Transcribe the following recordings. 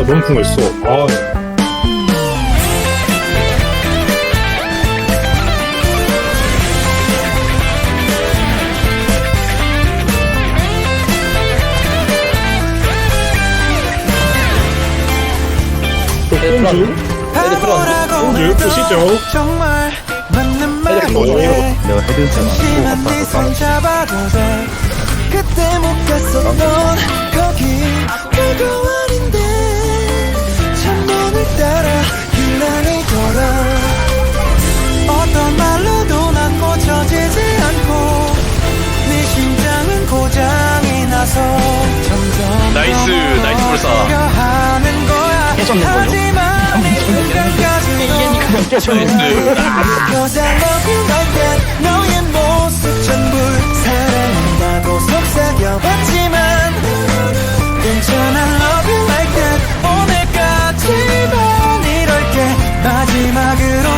나 너무 궁금했어. 아, 또 꽁주? 꽁주 보시죠. 정말 맞는 헤드락 넣어줘, 말이네 내가 헤드 잠시만 네손 잡아도 돼 그때 못 갔었던 거기. 별거 아닌데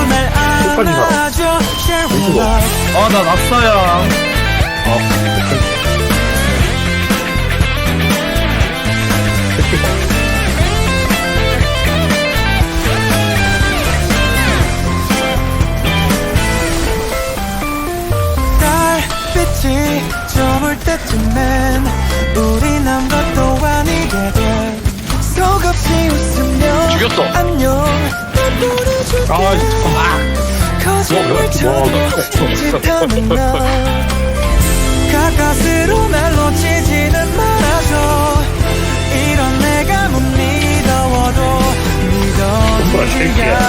날 안아줘 Share with love 아나 낙사야 달 때쯤엔 우린 아무것도 아니게 돼 속없이 웃으며 죽였어. 안녕 날 보내줄게 아. 거짓말 쳐도 짓하는 너 가까스로 날 놓치지는 말아줘 이런 내가 못 믿어워도 뭐라, 믿어주지 새끼야.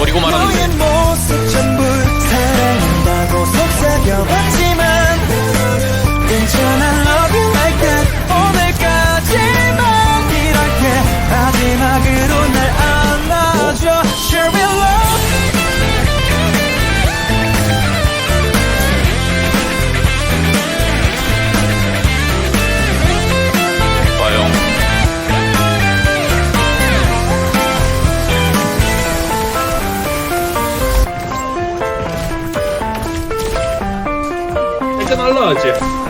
어리고 말았는데. 일단 날라야지.